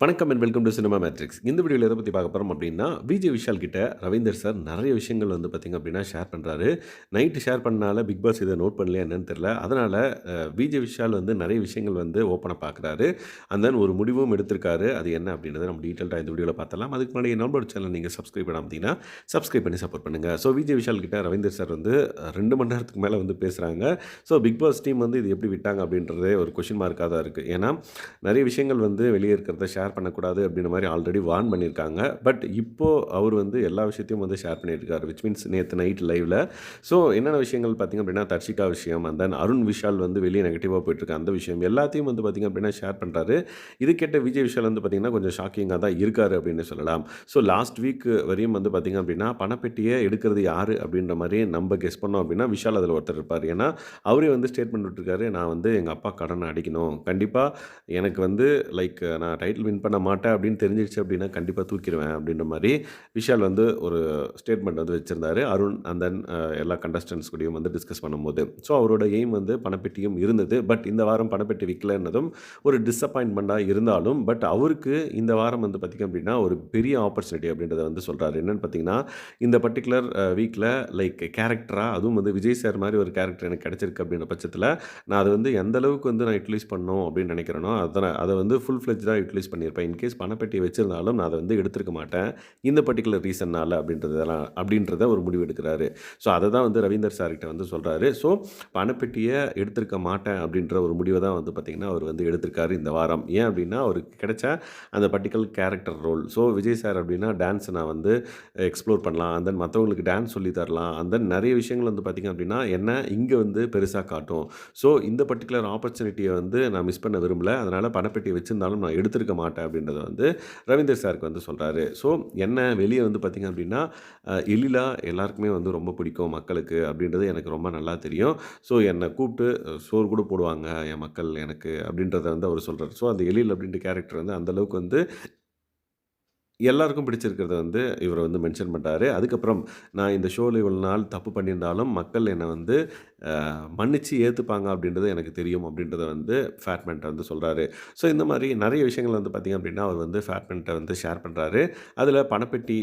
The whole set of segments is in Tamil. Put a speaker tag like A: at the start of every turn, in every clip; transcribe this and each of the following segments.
A: வணக்கம் and welcome to cinema Matrix இந்த வீடியோவில் எதை பற்றி பார்க்க போகிறோம் அப்படின்னா விஜய் விஷால் கிட்ட ரவீந்தர் சார் நிறைய விஷயங்கள் வந்து பார்த்திங்க அப்படின்னா ஷேர் பண்ணுறாரு நைட்டு ஷேர் பண்ணனால பிக் பாஸ் இதை நோட் பண்ணலையா என்னன்னு தெரில அதனால் விஜய் விஷால் வந்து நிறைய விஷயங்கள் வந்து ஓப்பனாக பார்க்குறாரு அந்த ஒரு முடிவும் எடுத்திருக்காரு. அது என்ன அப்படின்றத நம்ம டீட்டெயில்டாக இந்த வீடியோவில் பார்த்தலாம் அதுக்கு முன்னாடி நம்மளோட சேனல் நீங்கள் சப்ஸ்கிரைப் அப்படின்னா சப்ஸ்கிரைப் பண்ணி சப்போர்ட் பண்ணுங்கள் ஸோ விஜய் விஷால் கிட்ட ரவீந்தர் சார் வந்து ரெண்டு மணி நேரத்துக்கு மேலே வந்து பேசுகிறாங்க ஸோ பிக் பாஸ் டீம் வந்து இது எப்படி விட்டாங்க அப்படின்றதே ஒரு கொஷின் மார்க்காக தான் இருக்குது ஏன்னா நிறைய விஷயங்கள் வந்து வெளியே இருக்கிறத ஷேர் ஷேர் பண்ணக்கூடாது அப்படின்ற மாதிரி ஆல்ரெடி வார்ன் பண்ணியிருக்காங்க. பட் இப்போது அவர் வந்து எல்லா விஷயத்தையும் வந்து ஷேர் பண்ணியிருக்காரு விச் மீன்ஸ் நேற்று நைட் லைவில் ஸோ என்னென்ன விஷயங்கள் பார்த்திங்க அப்படின்னா தர்ஷிகா விஷயம் அந்த அருண் விஷால் வந்து வெளியே நெகட்டிவாக போயிட்டுருக்கு அந்த விஷயம் எல்லாத்தையும் வந்து பார்த்திங்க அப்படின்னா ஷேர் பண்ணுறாரு இது கேட்ட விஜய் விஷால் வந்து பார்த்திங்கன்னா கொஞ்சம் ஷாக்கிங்காக தான் இருக்கார் அப்படின்னு சொல்லலாம். ஸோ லாஸ்ட் வீக் வரையும் வந்து பார்த்திங்க அப்படின்னா பணப்பெட்டியை எடுக்கிறது யார் அப்படின்ற மாதிரி நம்ம கெஸ் பண்ணோம் அப்படின்னா விஷால் அதில் ஒருத்தர் இருப்பார். ஏன்னா அவரே வந்து ஸ்டேட்மெண்ட் விட்டுருக்காரு நான் வந்து எங்கள் அப்பா கடனை அடிக்கணும். கண்டிப்பாக எனக்கு வந்து லைக் நான் டைட்டில் வின் பண்ண மாட்டேன் அப்படின்னு தெரிஞ்சிடுச்சு அப்படின்னா கண்டிப்பாக தூக்கிடுவேன் அப்படின்ற மாதிரி விஷால் வந்து ஒரு ஸ்டேட்மெண்ட் வந்து வச்சுருந்தாரு. அருண் அண்ட் தென் எல்லா கண்டஸ்டன்ஸ் கூடயும் வந்து டிஸ்கஸ் பண்ணும்போது. ஸோ அவரோட எய்ம் வந்து பணப்பெட்டியும் இருந்தது. பட் இந்த வாரம் பணப்பெட்டி விற்கலன்னதும் ஒரு டிஸப்பாயின்மெண்ட்டாக இருந்தாலும் பட் அவருக்கு இந்த வாரம் வந்து பார்த்திங்க அப்படின்னா ஒரு பெரிய ஆப்பர்ச்சுனிட்டி அப்படின்றத வந்து சொல்கிறாரு என்னென்னு பார்த்தீங்கன்னா இந்த பர்டிகுலர் வீக்கில் லைக் கேரக்டராக அதுவும் வந்து விஜய் சார் மாதிரி ஒரு கேரக்டர் எனக்கு கிடச்சிருக்கு அப்படின்ற பட்சத்தில் நான் அதை வந்து எந்த அளவுக்கு வந்து நான் யூட்டிலைஸ் பண்ணணும் அப்படின்னு நினைக்கிறேனோ அதை அதை வந்து ஃபுல் ஃப்ளெஜ்டாக யூட்டிலைஸ் பண்ணியிருப்பேன். இன்கேஸ் பணப்பெட்டி வச்சிருந்தாலும் நான் அதை வந்து எடுத்திருக்க மாட்டேன். இந்த பர்டிகுலர் ரீசன்னால் அப்படின்றதெல்லாம் அப்படின்றத ஒரு முடிவு எடுக்கிறாரு. ஸோ அதை தான் வந்து ரவீந்தர் சார்கிட்ட வந்து சொல்கிறாரு ஸோ பணப்பெட்டியை எடுத்திருக்க மாட்டேன் அப்படின்ற ஒரு முடிவை தான் வந்து பார்த்திங்கன்னா அவர் வந்து எடுத்திருக்காரு இந்த வாரம். ஏன் அப்படின்னா அவருக்கு கிடைச்ச அந்த particular character role so Vijay sir அப்படின்னா டான்ஸை நான் வந்து எக்ஸ்ப்ளோர் பண்ணலாம். அந்த மற்றவங்களுக்கு டான்ஸ் சொல்லி தரலாம். அந்த நிறைய விஷயங்கள் வந்து பார்த்திங்க அப்படின்னா என்ன இங்கே வந்து பெருசாக காட்டும். ஸோ இந்த பர்டிகுலர் ஆப்பர்ச்சுனிட்டியை வந்து நான் மிஸ் பண்ண விரும்பல. அதனால் பணப்பெட்டி வச்சிருந்தாலும் நான் எடுத்திருக்க மாட்டேன். அப்படின்றத வந்து ரவீந்தர் சாருக்கு வந்து சொல்கிறாரு ஸோ என்ன வெளியே வந்து பார்த்திங்க அப்படின்னா எழிலா எல்லாருக்குமே வந்து ரொம்ப பிடிக்கும் மக்களுக்கு அப்படின்றது எனக்கு ரொம்ப நல்லா தெரியும். ஸோ என்னை கூப்பிட்டு சோறு கூட போடுவாங்க என் மக்கள் எனக்கு அப்படின்றத வந்து அவர் சொல்கிறார் ஸோ அந்த எழில் அப்படின்ற கேரக்டர் வந்து அந்தளவுக்கு வந்து எல்லாருக்கும் பிடிச்சிருக்கிறத வந்து இவர் வந்து மென்ஷன் பண்ணுறாரு அதுக்கப்புறம் நான் இந்த ஷோவில் இவ்வளோ நாள் தப்பு பண்ணியிருந்தாலும் மக்கள் என்னை வந்து மன்னித்து ஏற்றுப்பாங்க அப்படின்றது எனக்கு தெரியும் அப்படின்றத வந்து ஃபேட்மெண்ட்டை வந்து சொல்கிறாரு ஸோ இந்த மாதிரி நிறைய விஷயங்கள் வந்து பார்த்திங்க அப்படின்னா அவர் வந்து ஃபேட்மெண்ட்டை வந்து ஷேர் பண்ணுறாரு அதில் பணப்பெட்டி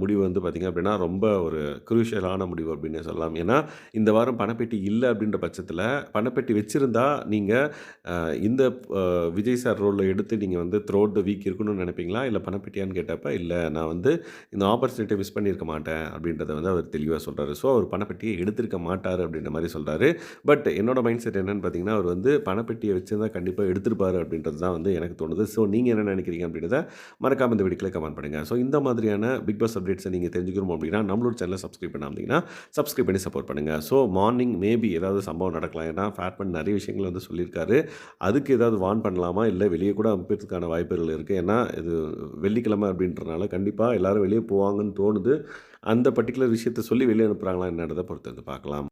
A: முடிவு வந்து பார்த்திங்க அப்படின்னா ரொம்ப ஒரு குரூஷியலான முடிவு அப்படின்னு சொல்லலாம். ஏன்னா இந்த வாரம் பணப்பெட்டி இல்லை அப்படின்ற பட்சத்தில் பணப்பெட்டி வச்சுருந்தா நீங்கள் இந்த விஜய் சார் ரோலில் எடுத்து நீங்கள் வந்து த்ரோட் த வீக் இருக்கணும்னு நினைப்பீங்களா? இல்லை பணப்பெட்டியான்னு கேட்டால் கேட்குறப்ப இல்லை நான் வந்து இந்த ஆப்பர்ச்சுனிட்டி மிஸ் பண்ணியிருக்க மாட்டேன் அப்படின்றத வந்து அவர் தெளிவாக சொல்கிறாரு ஸோ அவர் பணப்பெட்டியை எடுத்திருக்க மாட்டார் அப்படின்ற மாதிரி சொல்கிறாரு பட் என்னோட மைண்ட் செட் என்னென்னு பார்த்தீங்கன்னா அவர் வந்து பணப்பெட்டியை வச்சுருந்தா கண்டிப்பாக எடுத்திருப்பார் அப்படின்றது தான் வந்து எனக்கு தோணுது. ஸோ நீங்கள் என்ன நினைக்கிறீங்க அப்படின்றத மறக்காமல் இந்த வீடியோக்கில் கமெண்ட் பண்ணுங்கள் ஸோ இந்த மாதிரியான பிக் பாஸ் அப்டேட்ஸை நீங்கள் தெரிஞ்சுக்கணும் அப்படின்னா நம்மளோட சேனலை சப்ஸ்கிரைப் பண்ணாமல் சப்ஸ்கிரைப் பண்ணி சப்போர்ட் பண்ணுங்கள் ஸோ மார்னிங் மேபி ஏதாவது சம்பவம் நடக்கலாம். ஏன்னா ஃபேட்மெண்ட் நிறைய விஷயங்கள் வந்து சொல்லியிருக்காரு. அதுக்கு ஏதாவது வான் பண்ணலாமா? இல்லை வெளியே கூட அமைப்பதற்கான வாய்ப்புகள் இருக்குது ஏன்னா இது வெள்ளிக்கிழமை அப்படின்னு அப்படின்றனால கண்டிப்பாக எல்லோரும் வெளியே போவாங்கன்னு தோணுது. அந்த பர்டிகுலர் விஷயத்த சொல்லி வெளியே அனுப்புகிறாங்களா என்னன்றதை பொறுத்து வந்து பார்க்கலாம்.